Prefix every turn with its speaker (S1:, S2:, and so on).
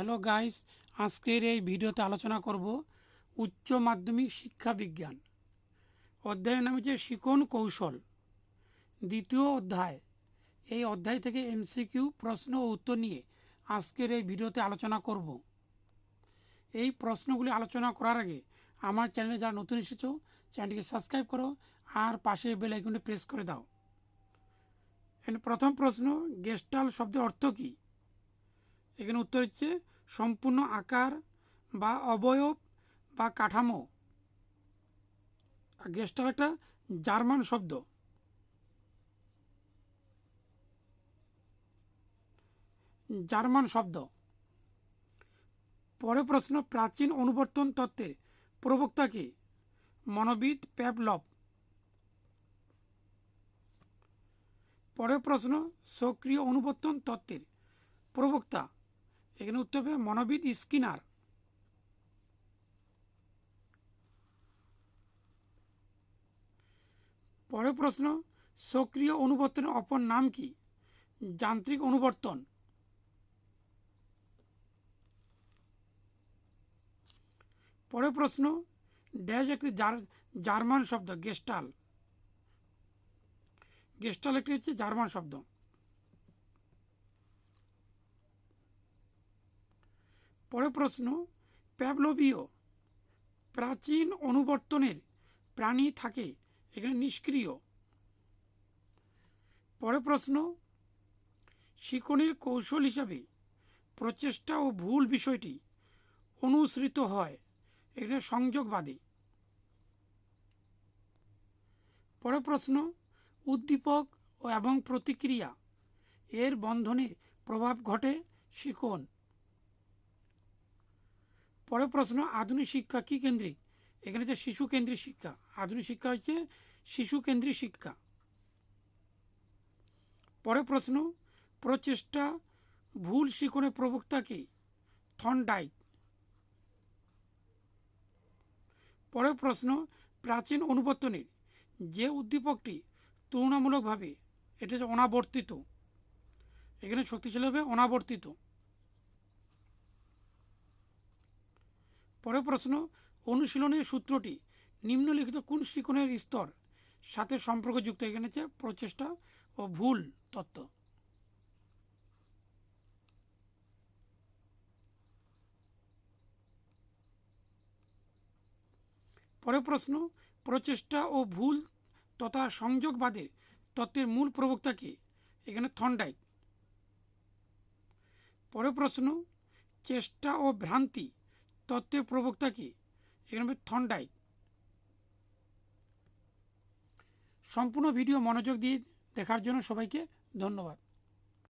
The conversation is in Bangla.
S1: হ্যালো গাইস আজকের এই ভিডিওতে আলোচনা করব উচ্চ মাধ্যমিক শিক্ষা বিজ্ঞান। অধ্যায়ের নাম হচ্ছে শিখন কৌশল। দ্বিতীয় অধ্যায়। এই অধ্যায় থেকে এমসিকিউ প্রশ্ন ও উত্তর নিয়ে আজকের এই ভিডিওতে আলোচনা করব। এই প্রশ্নগুলি আলোচনা করার আগে আমার চ্যানেলে যারা নতুন এসেছ, চ্যানেলটিকে সাবস্ক্রাইব করো আর পাশে বেল আইকনটি প্রেস করে দাও। প্রথম প্রশ্ন, গেস্টাল শব্দের অর্থ কী? এখানে উত্তর হচ্ছে সম্পূর্ণ আকার বা অবয়ব বা কাঠামো। গেস্টাল একটা জার্মান শব্দ। জার্মান শব্দ। পরে প্রশ্ন, প্রাচীন অনুবর্তন তত্ত্বের প্রবক্তা কে? মনোবিদ প্যাভলভ। পরের প্রশ্ন, সক্রিয় অনুবর্তন তত্ত্বের প্রবক্তা। এখানে উত্তর হবে মনোবিদ স্কিনার। পরের প্রশ্ন, সক্রিয় অনুবর্তনের অপর নাম কি? যান্ত্রিক অনুবর্তন। পরের প্রশ্ন, ড্যাশ একটি জার্মান শব্দ, গেস্টাল। গেস্টাল একটি হচ্ছে জার্মান শব্দ। পরের প্রশ্ন প্যাবলোবীয় প্রাচীন অনুবর্তনের প্রাণী থাকে, এখানে নিষ্ক্রিয়। পরে প্রশ্ন, শিকনের কৌশল হিসাবে প্রচেষ্টা ও ভুল বিষয়টি অনুসৃত হয়, এখানে সংযোগবাদী। পরে প্রশ্ন, উদ্দীপক এবং প্রতিক্রিয়া এর বন্ধনে প্রভাব ঘটে শিকন। পরের প্রশ্ন, আধুনিক শিক্ষা কি কেন্দ্রিক? এখানে হচ্ছে শিশু কেন্দ্রিক শিক্ষা, আধুনিক শিক্ষা হচ্ছে শিশু কেন্দ্রিক শিক্ষা। পরের প্রশ্ন, প্রচেষ্টা ভুল শিখনের প্রবক্তা কি? থনডাইক পরের প্রশ্ন, প্রাচীন অনুবর্তনের যে উদ্দীপকটি তুলনামূলকভাবে, এটা হচ্ছে অনাবর্তিত, এখানে শক্তিশালী হবে অনাবর্তিত। পরের প্রশ্ন, অনুশীলনের সূত্রটি নিম্নলিখিত কোন শিকনের স্তর? সাথে সম্পর্কযুক্ত এখানে হচ্ছে প্রচেষ্টা ও ভুল তত্ত্ব। পরের প্রশ্ন, প্রচেষ্টা ও ভুল তথা সংযোগবাদের তত্ত্বের মূল প্রবক্তা কে? এখানে থন্ডাইক পরের প্রশ্ন, চেষ্টা ও ভ্রান্তি তত্ত্বের প্রবক্তা কি? এখানে থন্ডাই। সম্পূর্ণ ভিডিও মনোযোগ দিয়ে দেখার জন্য সবাইকে ধন্যবাদ।